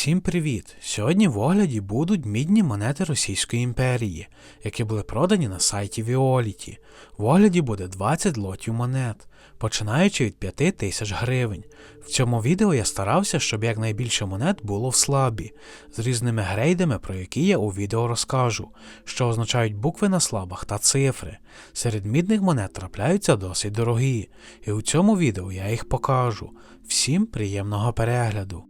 Всім привіт! Сьогодні в огляді будуть мідні монети Російської імперії, які були продані на сайті Violet. В огляді буде 20 лотів монет, починаючи від 5 тисяч гривень. В цьому відео я старався, щоб якнайбільше монет було в слабі, з різними грейдами, про які я у відео розкажу, що означають букви на слабах та цифри. Серед мідних монет трапляються досить дорогі, і у цьому відео я їх покажу. Всім приємного перегляду!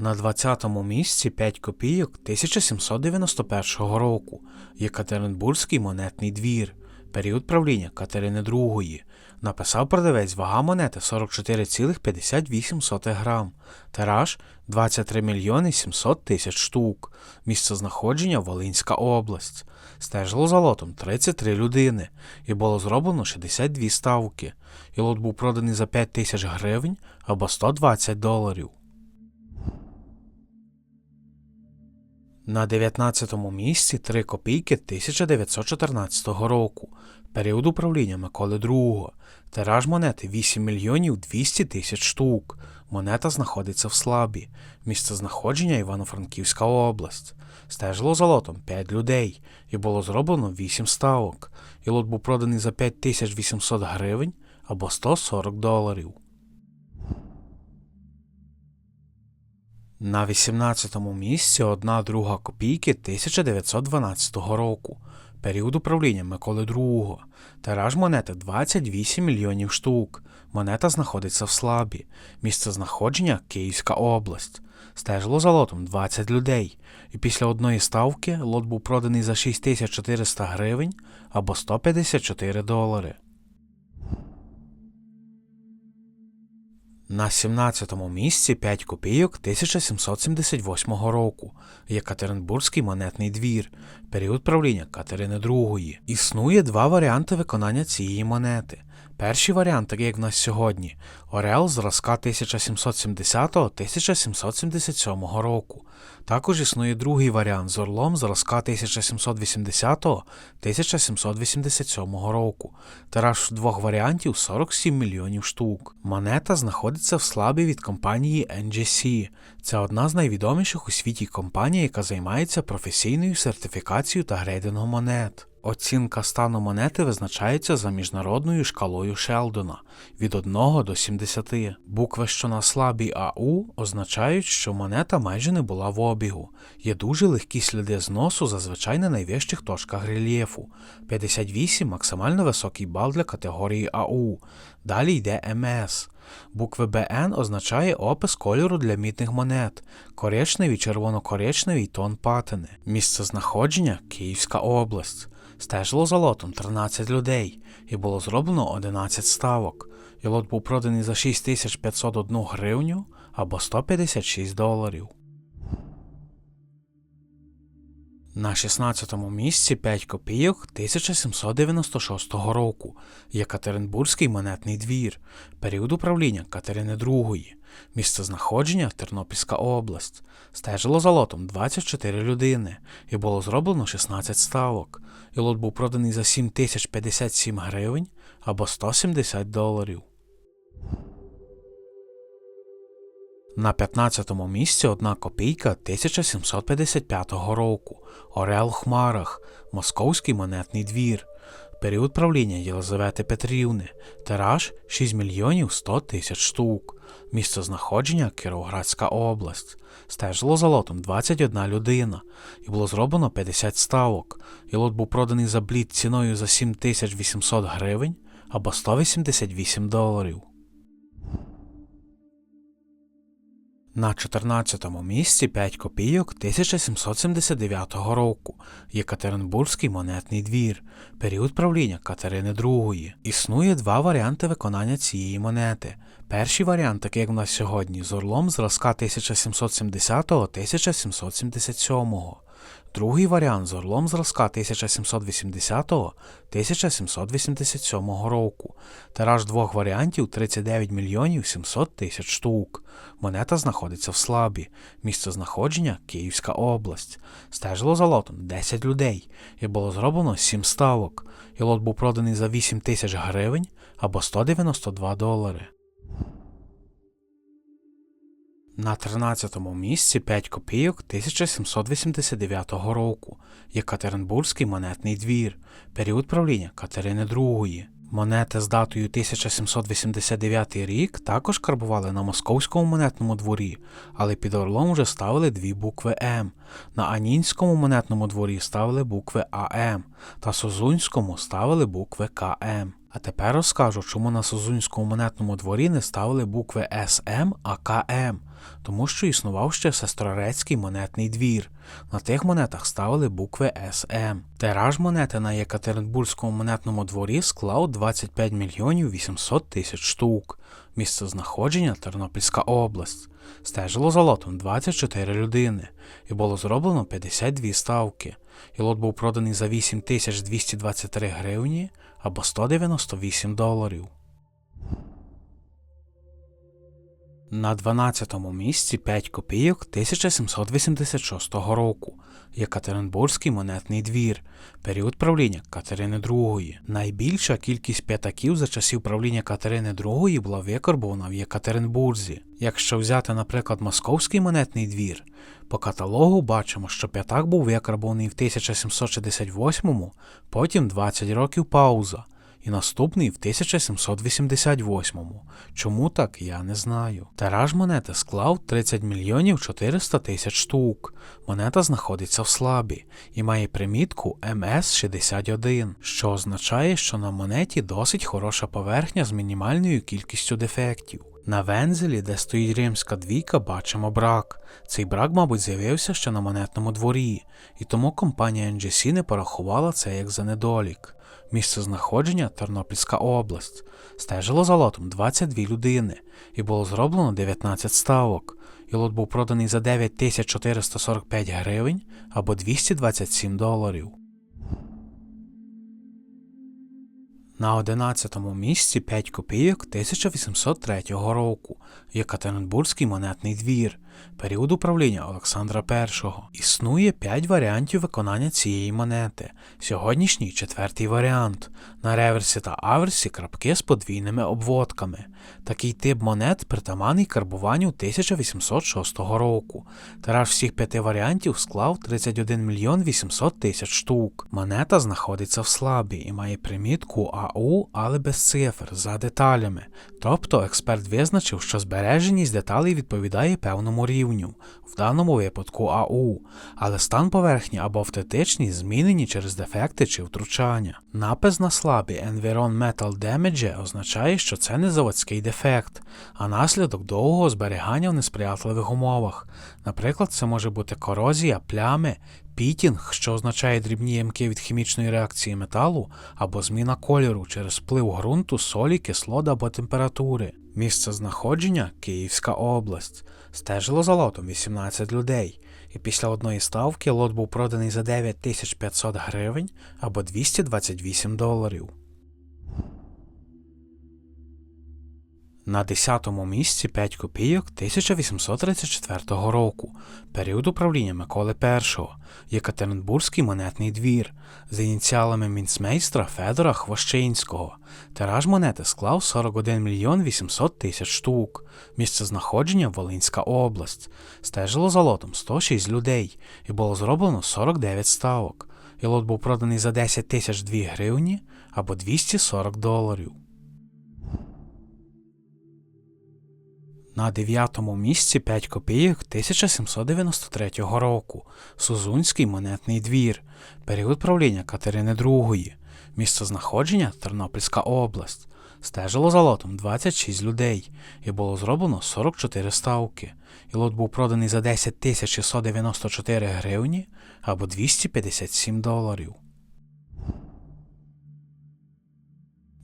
На 20-му місці 5 копійок 1791 року Єкатеринбурзький монетний двір, період правління Катерини II. Написав продавець вага монети 44,58 грам, тираж 23 мільйони 700 тисяч штук, місце знаходження Волинська область. Стежило за лотом 33 людини і було зроблено 62 ставки. І лот був проданий за 5 тисяч гривень або 120 доларів. На 19-му місці 3 копійки 1914 року, період управління Миколи II. Тираж монети 8 мільйонів 200 тисяч штук. Монета знаходиться в Слабі, місце знаходження Івано-Франківська область. Стежило за лотом 5 людей, і було зроблено 8 ставок. І лот був проданий за 5800 гривень або 140 доларів. На 18-му місці одна друга копійки 1912 року, період управління Миколи II. Тираж монети 28 мільйонів штук. Монета знаходиться в Слабі, місце знаходження Київська область. Стежило за лотом 20 людей, і після одної ставки лот був проданий за 6400 гривень або 154 долари. На 17-му місці 5 копійок 1778 року Єкатеринбурзький монетний двір, період правління Катерини II. Існує два варіанти виконання цієї монети. Перший варіант, такий як в нас сьогодні, Орел зразка 1770-1777 року. Також існує другий варіант з орлом зразка 1780-1787 року. Тираж двох варіантів 47 мільйонів штук. Монета знаходиться в слабі від компанії NGC. Це одна з найвідоміших у світі компаній, яка займається професійною сертифікацією та грейдингом монет. Оцінка стану монети визначається за міжнародною шкалою Шелдона від 1 до 70. Букви, що на слабій АУ, означають, що монета майже не була в обігу. Є дуже легкі сліди зносу зазвичай на найвищих точках рельєфу. 58 максимально високий бал для категорії АУ. Далі йде МС. Букви БН означає опис кольору для мідних монет, коричневий, червоно-коричневий тон патини. Місце знаходження Київська область. Стежило за лотом 13 людей, і було зроблено 11 ставок. І лот був проданий за 6501 гривню або 156 доларів. На 16-му місці 5 копійок 1796 року Єкатеринбурзький монетний двір, період управління Катерини II, місце знаходження Тернопільська область. Стежило за лотом 24 людини і було зроблено 16 ставок. І лот був проданий за 7057 гривень або 170 доларів. На 15-му місці одна копійка 1755 року. Орел в Хмарах, Московський монетний двір, період правління Єлизавети Петрівни, тираж 6 мільйонів 100 тисяч штук, місце знаходження Кіровоградська область. Стежило за лотом 21 людина, і було зроблено 50 ставок, і лот був проданий за блід ціною за 7800 гривень або 188 доларів. На 14-му місці 5 копійок 1779 року Єкатеринбурзький монетний двір, період правління Катерини II. Існує два варіанти виконання цієї монети. Перший варіант, такий як в нас сьогодні, з орлом зразка 1770-1777. Другий варіант з орлом зразка 1780-1787 року. Тираж двох варіантів 39 мільйонів 700 тисяч штук. Монета знаходиться в слабі. Місце знаходження Київська область. Стежило за лотом 10 людей, і було зроблено 7 ставок. І лот був проданий за 8 тисяч гривень або 192 долари. На 13-му місці 5 копійок 1789 року. Єкатеринбурзький монетний двір. Період правління Катерини II. Монети з датою 1789 рік також карбували на московському монетному дворі, але під орлом вже ставили дві букви М. На Анінському монетному дворі ставили букви АМ, та Созунському ставили букви КМ. А тепер розкажу, чому на Созунському монетному дворі не ставили букви СМ, а КМ. Тому що існував ще сестрорецький монетний двір. На тих монетах ставили букви СМ. Тираж монети на Єкатеринбурзькому монетному дворі склав 25 мільйонів 800 тисяч штук. Місце знаходження Тернопільська область. Стежило за лотом 24 людини, і було зроблено 52 ставки. І лот був проданий за 8223 гривні або 198 доларів. На 12-му місці 5 копійок 1786 року. Єкатеринбурзький монетний двір. Період правління Катерини II. Найбільша кількість п'ятаків за часів правління Катерини II була викарбована в Єкатеринбурзі. Якщо взяти, наприклад, московський монетний двір, по каталогу бачимо, що п'ятак був викарбований в 1768-му, потім 20 років пауза і наступний в 1788-му. Чому так, я не знаю. Тираж монети склав 30 мільйонів 400 тисяч штук. Монета знаходиться в слабі і має примітку МС61, що означає, що на монеті досить хороша поверхня з мінімальною кількістю дефектів. На вензелі, де стоїть римська двійка, бачимо брак. Цей брак, мабуть, з'явився ще на монетному дворі, і тому компанія NGC не порахувала це як за недолік. Місце знаходження Тернопільська область. Стежило за лотом 22 людини, і було зроблено 19 ставок. І лот був проданий за 9445 гривень або 227 доларів. На 11-му місці 5 копійок 1803 року. Єкатеринбурзький монетний двір. Період управління Олександра І. Існує 5 варіантів виконання цієї монети. Сьогоднішній четвертий варіант. На реверсі та аверсі крапки з подвійними обводками. Такий тип монет притаманний карбуванню 1806 року. Тираж всіх п'яти варіантів склав 31 мільйон 800 тисяч штук. Монета знаходиться в слабі і має примітку АУ, але без цифр, за деталями. Тобто експерт визначив, що збереженість деталей відповідає певному рівню, в даному випадку АУ, але стан поверхні або автентичність змінені через дефекти чи втручання. Напис на слабі Environ Metal Damage означає, що це не заводський дефект, а наслідок довгого зберігання в несприятливих умовах. Наприклад, це може бути корозія, плями, пітінг, що означає дрібні ямки від хімічної реакції металу, або зміна кольору через вплив ґрунту, солі, кислот або температури. Місце знаходження Київська область. Стежило за лотом 18 людей, і після одної ставки лот був проданий за 9500 гривень або 228 доларів. На 10-му місці 5 копійок 1834 року, період управління Миколи І, Єкатеринбурзький монетний двір з ініціалами мінцмейстра Федора Хвощинського. Тираж монети склав 41 мільйон 800 тисяч штук. Місце знаходження Волинська область. Стежило за лотом 106 людей і було зроблено 49 ставок. І лот був проданий за 10 тисяч 2 гривні або 240 доларів. На дев'ятому місці 5 копійок 1793 року. Сузунський монетний двір. Період правління Катерини II. Місце знаходження Тернопільська область. Стежило за лотом 26 людей, і було зроблено 44 ставки. І лот був проданий за 10 тисяч 694 гривні або 257 доларів.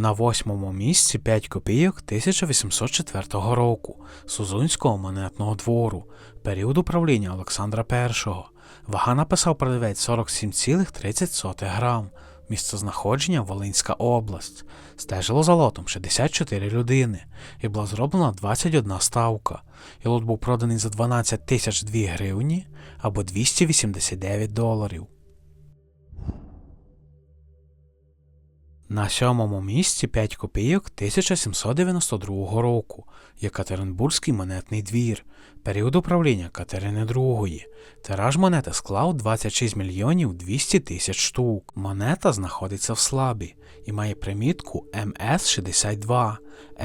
На восьмому місці 5 копійок 1804 року Сузунського монетного двору, період управління Олександра І. Вага написав продавець 47,30 грам. Місце знаходження Волинська область. Стежило за лотом 64 людини, і була зроблена 21 ставка. І лот був проданий за 12 тисяч 2 гривні або 289 доларів. На сьомому місці 5 копійок 1792 року Єкатеринбурзький монетний двір. Період управління Катерини II. Тираж монети склав 26 мільйонів 200 тисяч штук. Монета знаходиться в слабі і має примітку МС-62.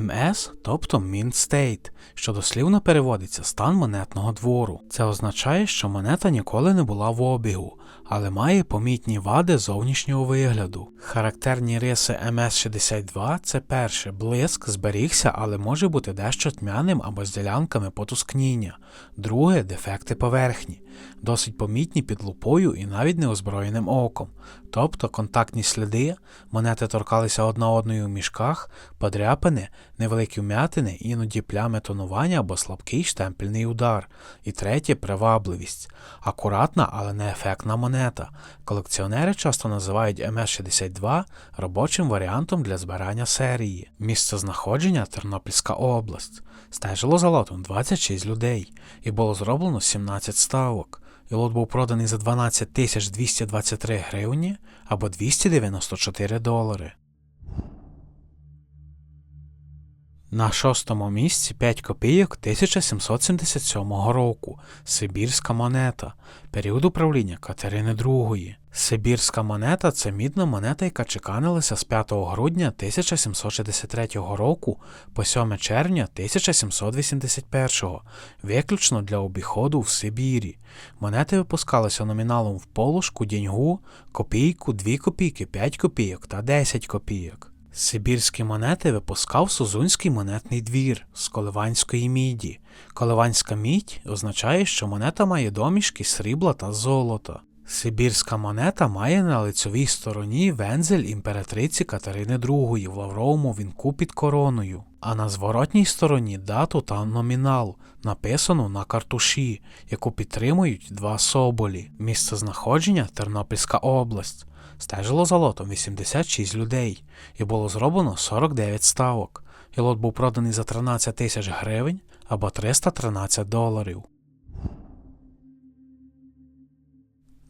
МС, тобто Mint State, що дослівно переводиться стан монетного двору. Це означає, що монета ніколи не була в обігу, але має помітні вади зовнішнього вигляду. Характерні риси МС-62 це перше, блиск зберігся, але може бути дещо тьмяним або з ділянками потускніння. Друге дефекти поверхні, досить помітні під лупою і навіть неозброєним оком. Тобто контактні сліди, монети торкалися одна одною в мішках, подряпини, невеликі вмятини, іноді плями тонування або слабкий штемпельний удар. І третє привабливість. Акуратна, але не ефектна монета. Колекціонери часто називають МС-62 робочим варіантом для збирання серії. Місце знаходження Тернопільська область. Стежило за лотом 26 людей і було зроблено 17 ставок. І лот був проданий за 12 223 гривні або 294 долари. На шостому місці 5 копійок 1777 року. Сибірська монета. Період управління Катерини II. Сибірська монета це мідна монета, яка чеканилася з 5 грудня 1763 року по 7 червня 1781, виключно для обіходу в Сибірі. Монети випускалися номіналом в полушку, діньгу, копійку, 2 копійки, 5 копійок та 10 копійок. Сибірські монети випускав Сузунський монетний двір з коливанської міді. Коливанська мідь означає, що монета має домішки срібла та золота. Сибірська монета має на лицьовій стороні вензель імператриці Катерини II в лавровому вінку під короною, а на зворотній стороні дату та номінал, написану на картуші, яку підтримують два соболі. Місце знаходження Тернопільська область. Стежило за лотом 86 людей, і було зроблено 49 ставок. І лот був проданий за 13 тисяч гривень або 313 доларів.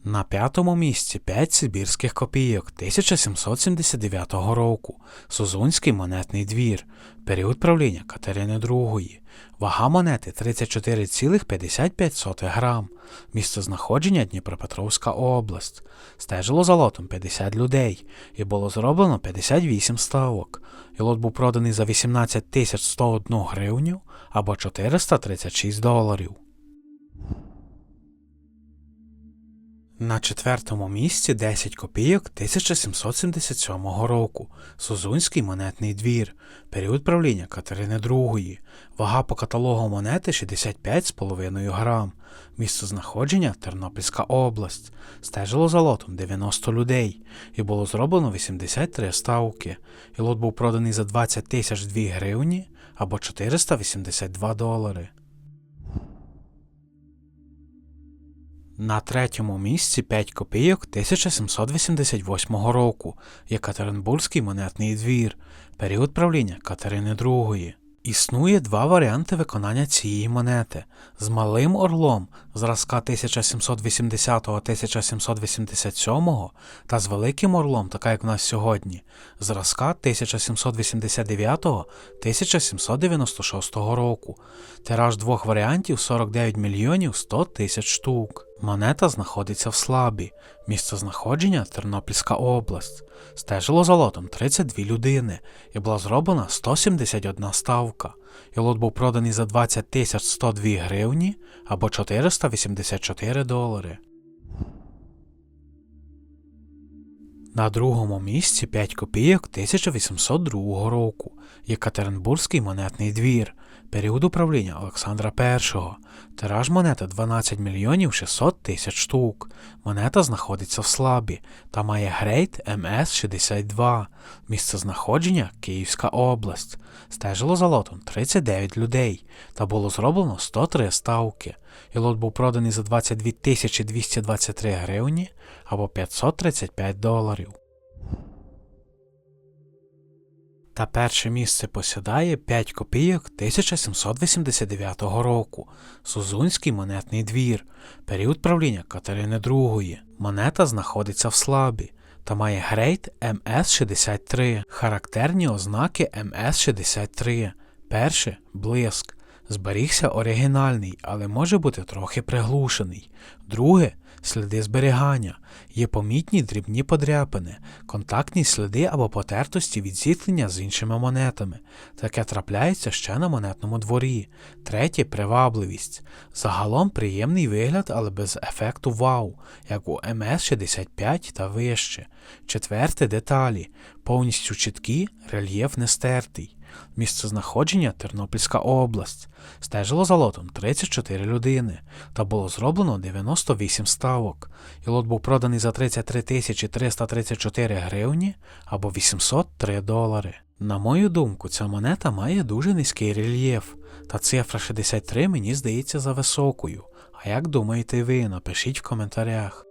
На п'ятому місці 5 сибірських копійок 1779 року. Сузунський монетний двір. Період правління Катерини II. Вага монети 34,55 грам. Місце знаходження Дніпропетровська область. Стежило за лотом 50 людей і було зроблено 58 ставок. І лот був проданий за 18 101 гривню або 436 доларів. На четвертому місці 10 копійок 1777 року. Сузунський монетний двір. Період правління Катерини II. Вага по каталогу монети 65,5 грам. Місце знаходження Тернопільська область. Стежило за лотом 90 людей. І було зроблено 83 ставки. І лот був проданий за 20 тисяч 2 гривні або 482 долари. На третьому місці 5 копійок 1788 року Єкатеринбурзький монетний двір, період правління Катерини II. Існує два варіанти виконання цієї монети з малим орлом зразка 1780-1787 та з великим орлом, така як в нас сьогодні, зразка 1779-1796 року. Тираж двох варіантів 49 мільйонів 100 тисяч штук. Монета знаходиться в Слабі, місце знаходження Тернопільська область. Стежило за лотом 32 людини і була зроблена 171 ставка. І лот був проданий за 20 тисяч 102 гривні або 484 долари. На другому місці 5 копійок 1802 року Єкатеринбурзький монетний двір, період управління Олександра І. Тираж монети 12 мільйонів 600 тисяч штук. Монета знаходиться в слабі та має грейд МС-62. Місце знаходження Київська область. Стежило за лотом 39 людей та було зроблено 103 ставки. І лот був проданий за 22 223 гривні або 535 доларів. Та перше місце посідає 5 копійок 1789 року Сузунський монетний двір, період правління Катерини II. Монета знаходиться в слабі та має грейд МС-63, характерні ознаки МС-63. Перше блиск. Зберігся оригінальний, але може бути трохи приглушений. Друге сліди зберігання. Є помітні дрібні подряпини, контактні сліди або потертості від зіткнення з іншими монетами. Таке трапляється ще на монетному дворі. Третє привабливість. Загалом приємний вигляд, але без ефекту вау, як у МС-65 та вище. Четверте деталі. Повністю чіткі, рельєф не стертий. Місцезнаходження Тернопільська область. Стежило за лотом 34 людини, та було зроблено 98 ставок, і лот був проданий за 33 тисячі 334 гривні або 803 долари. На мою думку, ця монета має дуже низький рельєф, та цифра 63 мені здається за високою. А як думаєте ви? Напишіть в коментарях.